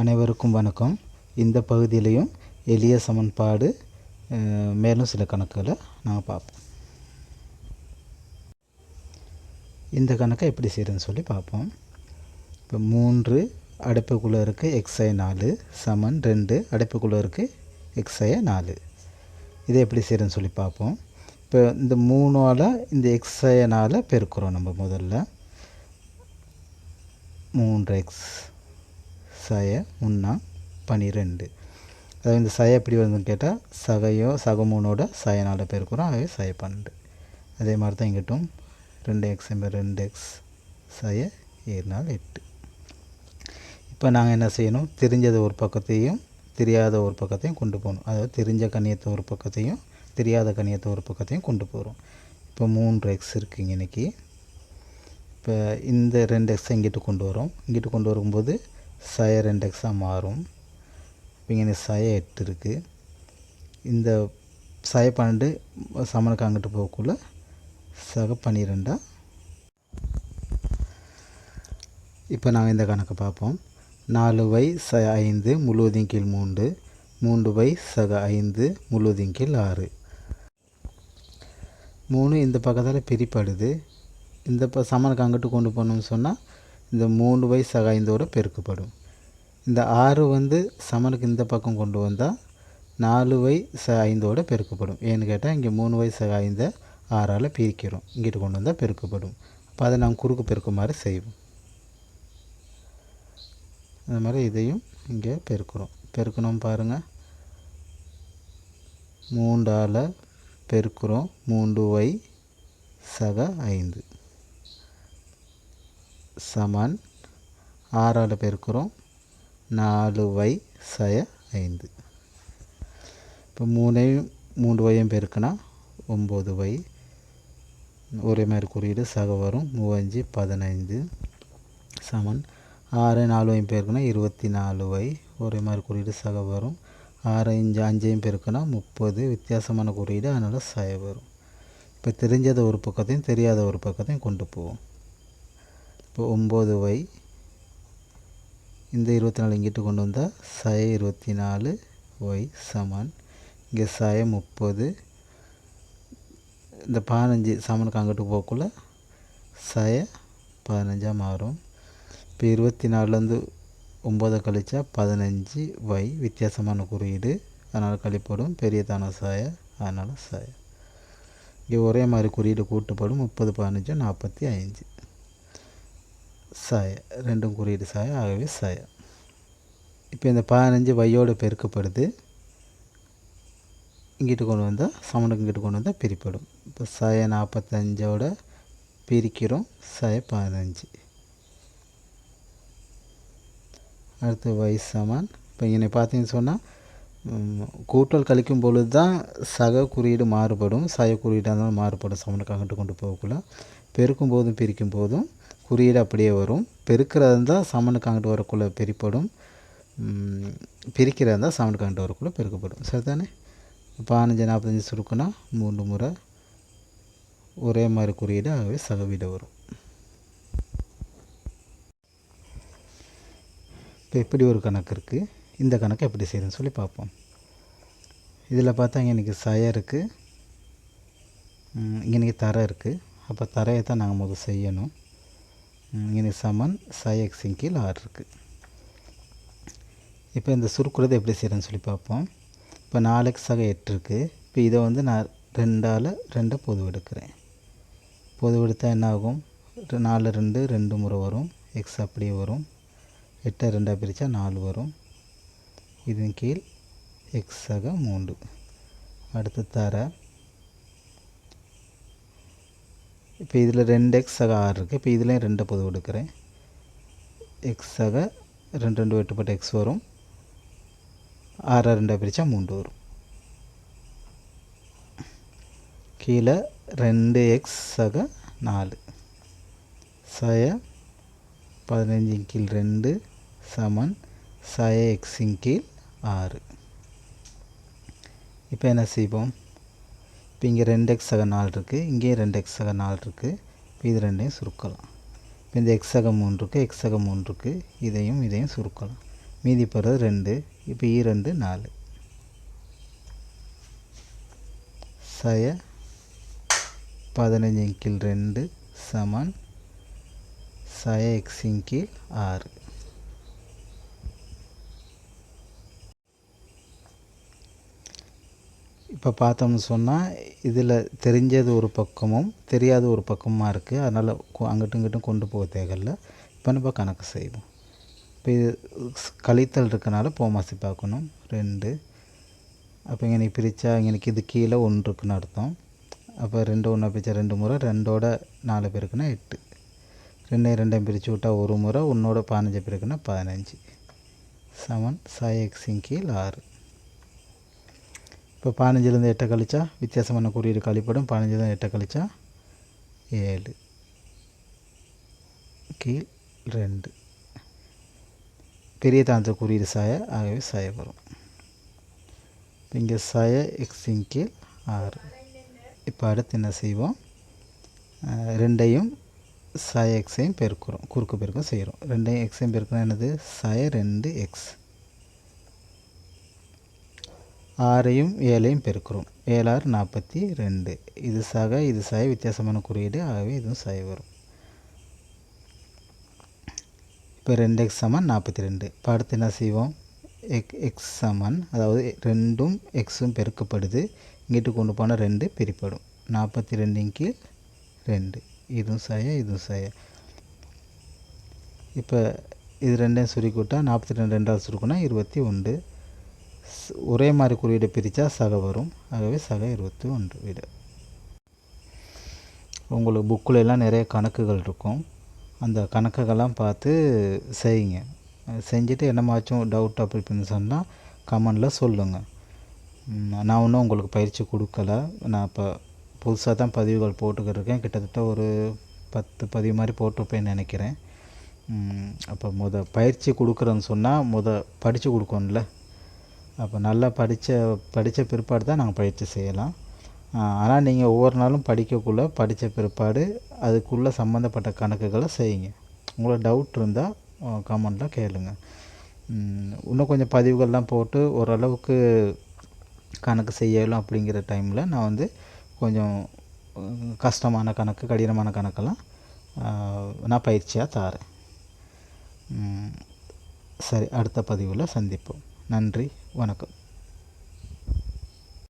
அனைவருக்கும் வணக்கம். இந்த பகுதியிலையும் எளிய சமன்பாடு மேலும் சில கணக்குகளை நாங்கள் பார்ப்போம். இந்த கணக்கை எப்படி செய்கிறதுன்னு சொல்லி பார்ப்போம். இப்போ மூன்று அடைப்புக்குள்ளே இருக்குது எக்ஸ்ஐ நாலு சமன் ரெண்டு அடைப்புக்குள்ளே இருக்குது எக்ஸ்ஐ நாலு. இதை எப்படி செய்கிறதுன்னு சொல்லி பார்ப்போம். இப்போ இந்த மூணால் இந்த எக்ஸ்ஐனால் பெருக்கிறோம் நம்ம முதல்ல. மூன்று எக்ஸ் சய முன்னா பனிரெண்டு. அதாவது இந்த சய எப்படி வருதுன்னு கேட்டால் சகையோ சக நாலு சயனால் பெருக்கிறோம் ஆகவே சய பன்னெண்டு. அதே மாதிரி தான் இங்கிட்டும் ரெண்டு எக்ஸ் என்பது ரெண்டு எக்ஸ் சய ஏழு நாள் எட்டு. இப்போ நாங்கள் என்ன செய்யணும்? தெரிஞ்சது ஒரு பக்கத்தையும் தெரியாத ஒரு பக்கத்தையும் கொண்டு போகணும். அதாவது தெரிஞ்ச கணியத்தை ஒரு பக்கத்தையும் தெரியாத கணியத்தை ஒரு பக்கத்தையும் கொண்டு போகிறோம் இப்போ மூன்று எக்ஸ் இருக்குங்க இன்னைக்கு. இப்போ இந்த ரெண்டு எக்ஸை இங்கிட்டு கொண்டு வரோம். இங்கிட்டு கொண்டு வரும்போது சய ரெண்டெக்ஸாக மாறும். இப்போ இங்கே சய எட்டு இருக்குது இந்த சய பன்னெண்டு சமனுக்கு அங்கிட்டு போகக்குள்ள சக பன்னிரெண்டா? இப்போ நாங்கள் இந்த கணக்கை பார்ப்போம். நாலு வை ச ஐந்து முழுவதின் கீழ் மூன்று. மூன்று வை சக ஐந்து முழுவதின் கீழ் ஆறு. மூணு இந்த பக்கத்தால் பிரிப்படுது. இந்த ப சமனுக்கு அங்கிட்டு கொண்டு போகணும்னு சொன்னால் இந்த மூணு வயசு சக பெருக்கப்படும். இந்த ஆறு வந்து சமனுக்கு இந்த பக்கம் கொண்டு வந்தால் நாலு வை ச ஐந்தோட பெருக்கப்படும். ஏன்னு கேட்டால் இங்கே மூணு வை சக ஆறால் பிரிக்கிறோம். இங்கிட்டு கொண்டு வந்தால் பெருக்கப்படும். அப்போ அதை நாம் குறுக்கு பெருக்குமாறு செய்வோம். அந்த மாதிரி இதையும் இங்கே பெருக்கிறோம். பெருக்கணும் பாருங்கள் மூன்றால் பெருக்கிறோம். மூன்று வை சக ஐந்து சமன். ஆறால் பெருக்கிறோம். நாலு வை சய ஐந்து. இப்போ மூணையும் மூன்று வையும் பெருக்கினா ஒம்பது வை. ஒரே மாதிரி குறியீடு சக வரும் மூவஞ்சு பதினைந்து. சமன். ஆறு நாலு வையும் பெருக்கினா இருபத்தி நாலு வை. ஒரே மாதிரி குறியீடு சக வரும். ஆறு அஞ்சு அஞ்சையும் பெருக்கினா முப்பது. வித்தியாசமான குறியீடு அதனால் சய வரும். இப்போ தெரிஞ்சத ஒரு பக்கத்தையும் தெரியாத ஒரு பக்கத்தையும் கொண்டு போவோம். இப்போ ஒம்பது வை. இந்த இருபத்தி நாலு இங்கிட்டு கொண்டு வந்தால் சய இருபத்தி நாலு ஒய் சமன். இங்கே சய முப்பது. இந்த பதினஞ்சு சமனுக்கு அங்கிட்டு போக்குள்ள சய பதினஞ்சாக மாறும். இப்போ இருபத்தி நாலுலேருந்து ஒம்பதை கழிச்சா பதினஞ்சு வை. வித்தியாசமான குறியீடு. அதனால் கழிப்படும் பெரியதான சாய அதனால் சாய இங்கே ஒரே மாதிரி குறியீடு கூட்டுப்படும். முப்பது பதினஞ்சு நாற்பத்தி அஞ்சு சாய ரெண்டும் குறியீடு சாய ஆகவே சாய இப்போ இந்த பதினஞ்சு வையோடு பெருக்கப்படுது. இங்கிட்டு கொண்டு வந்தால் சமனுக்கு இங்கிட்டு கொண்டு வந்தால் பிரிப்படும். இப்போ சாய நாற்பத்தஞ்சோட பிரிக்கிறோம். சாய பதினஞ்சு. அடுத்து வை சமான். இப்போ இங்கே பார்த்தீங்கன்னு சொன்னால் கூட்டல் கழிக்கும் பொழுது தான் சக குறியீடு மாறுபடும். சய குறியீடாக இருந்தாலும் மாறுபடும். சமனுக்கு அங்கிட்டு கொண்டு போகக்குள்ள. பெருக்கும் போதும் பிரிக்கும் போதும். குறியீடு அப்படியே வரும். பெருக்கிறது இருந்தால் சமனுக்கு அங்கிட்டு வரக்குள்ளே பிரிப்படும். பிரிக்கிறது இருந்தால் சமனுக்கு அங்கிட்டு வரக்குள்ளே பெருக்கப்படும். சரிதானே? பதினஞ்சு நாற்பத்தஞ்சு சுருக்குன்னா மூன்று முறை ஒரே மாதிரி குறியீடு ஆகவே சகவீடு வரும். இப்போ இப்படி ஒரு கணக்கு இருக்குது இந்த கணக்கை எப்படி செய்யுதுன்னு சொல்லி பார்ப்போம். இதில் பார்த்தா இங்கே இன்றைக்கி சய இருக்குது இங்கே இன்றைக்கி தரை இருக்குது அப்போ தரையை தான் நாங்கள் முதல் செய்யணும். இங்கே சமன். சை எக்ஸின் கீழ் ஆறு இருக்குது இப்போ இந்த சுருக்குறதை எப்படி செய்கிறேன்னு சொல்லி பார்ப்போம். இப்போ நாலு எக்ஸாக எட்டு இருக்குது இப்போ இதை வந்து நான் ரெண்டால் ரெண்டை பொது எடுக்கிறேன். பொது எடுத்தால் என்ன ஆகும் ரெ- நாலு ரெண்டு ரெண்டு முறை வரும். எக்ஸ் அப்படியே வரும். எட்டை ரெண்டாக பிரித்தா நாலு வரும். இதன் கீழ் எக்ஸாக மூன்று. அடுத்து தர. இப்போ இதில் ரெண்டு எக்ஸ் சக ஆறு இருக்குது இப்போ இதுலேயும் ரெண்டை பொது எடுக்கிறேன் சக ரெண்டு ரெண்டு வெட்டுப்பட்ட எக்ஸ் வரும். ஆறை ரெண்டாக பிரித்தா மூன்று வரும். கீழே ரெண்டு எக்ஸ் சக நாலு. சய பதினஞ்சின் கீழ் ரெண்டு சமன் சய எக்ஸின் கீழ் ஆறு. இப்போ என்ன செய்வோம்? இப்போ இங்கே ரெண்டு எக்ஸ் சக நாலு இருக்குது இங்கேயும் ரெண்டு எக்ஸக நாள் நாலு இருக்குது இப்போ இது ரெண்டையும் சுருக்கலாம். இப்போ இந்த எக்ஸக மூணு இருக்குது எக்ஸக மூணு இருக்குது இதையும் இதையும் சுருக்கலாம். மீதி போகிறது ரெண்டு. இப்போ ஈ ரெண்டு நாலு. சய பதினஞ்சின் கீழ் ரெண்டு சமன். சய எக்ஸின் கீழ் ஆறு. இப்போ பார்த்தோம்னு சொன்னால் இதில் தெரிஞ்சது ஒரு பக்கமும் தெரியாத ஒரு பக்கமாக இருக்குது அதனால் அங்கிட்டும் இங்கிட்டும் கொண்டு போக தேவையில்ல. இப்போ நம்ம கணக்கு செய்வோம். இப்போ இது கழித்தல் இருக்கனால போமாசி பார்க்கணும். ரெண்டு. அப்போ இங்கே பிரித்தா இங்கே இது கீழே ஒன்று இருக்குன்னு அர்த்தம். அப்போ ரெண்டு ஒன்றா பிரித்தா ரெண்டு முறை ரெண்டோட நாலு பேருக்குன்னா எட்டு. ரெண்டையும் ரெண்டையும் பிரித்து விட்டால் ஒரு முறை உன்னோட பதினஞ்சு பேருக்குன்னா பதினஞ்சு. செவன் சாய் எக்ஸின் கீழ் ஆறு. இப்போ பதினஞ்சுலேருந்து எட்டை கழிச்சா வித்தியாசமான குறியீடு கழிப்படும் பதினஞ்சுலேருந்து எட்டை கழிச்சா ஏழு. கீழ் ரெண்டு. பெரிய தாந்திர குறியீடு சாய ஆகவே சாய வரும். இங்கே சாய எக்ஸின் கீழ் ஆறு. இப்போ அடுத்து என்ன செய்வோம்? ரெண்டையும் சாய எக்ஸையும் பெருக்கிறோம். குறுக்கு பெருக்கம் செய்கிறோம். ரெண்டையும் எக்ஸையும் பெருக்கணும் என்னது? சாய ரெண்டு எக்ஸ் ஆறையும் ஏழையும் பெருக்கிறோம். ஏழாறு நாற்பத்தி ரெண்டு. இது சக இது சாய வித்தியாசமான குறியீடு. ஆகவே இதுவும் சாய வரும். இப்போ ரெண்டு எக்ஸ் சமன் நாற்பத்தி ரெண்டு. படுத்து என்ன செய்வோம்? எக் எக்ஸ் சமன். அதாவது ரெண்டும் எக்ஸும் பெருக்கப்படுது. இங்கிட்டு கொண்டு போனால் ரெண்டு பிரிப்படும். நாற்பத்தி ரெண்டின் கீழ் ரெண்டு. இதுவும் சாய இதுவும் சாய. இப்போ இது ரெண்டையும் சுருக்கிவிட்டா நாற்பத்தி ரெண்டு ரெண்டாவது சுருக்குனா இருபத்தி ஒன்று. ஒரே மாதிரி குறியீடு பிரித்தா சக வரும். ஆகவே சக இருபத்தி ஒன்று வீடு. உங்களுக்கு புக்கில் எல்லாம் நிறைய கணக்குகள் இருக்கும். அந்த கணக்குகள்லாம் பார்த்து செய்யுங்க. செஞ்சுட்டு என்னமாச்சும் டவுட் அப்படி இப்படின்னு சொன்னால் கமெண்டில் சொல்லுங்கள் நான் இன்னும் உங்களுக்கு பயிற்சி கொடுக்கல. நான் இப்போ புதுசாக தான் பதிவுகள் போட்டுக்கிட்டு இருக்கேன் கிட்டத்தட்ட ஒரு பத்து பதிவு மாதிரி போட்டிருப்பேன்னு நினைக்கிறேன். அப்போ முத பயிற்சி கொடுக்குறேன்னு சொன்னால் முத படித்து கொடுக்கணும்ல. அப்போ நல்லா படித்த படித்த பிற்பாடு தான் நாங்கள் பயிற்சி செய்யலாம். ஆனால் நீங்கள் ஒவ்வொரு நாளும் படிக்கக்குள்ளே படித்த பிற்பாடு அதுக்குள்ளே சம்மந்தப்பட்ட கணக்குகளை செய்யுங்க. உங்களோட டவுட் இருந்தால் கமெண்டில் கேளுங்க. இன்னும் கொஞ்சம் பதிவுகள்லாம் போட்டு ஓரளவுக்கு கணக்கு செய்யலாம் அப்படிங்கிற டைமில் நான் வந்து கொஞ்சம் கஷ்டமான கணக்கு கடினமான கணக்கெல்லாம் நான் பயிற்சியாக தாரேன். சரி அடுத்த பதிவில் சந்திப்போம். நன்றி. வணக்கம்.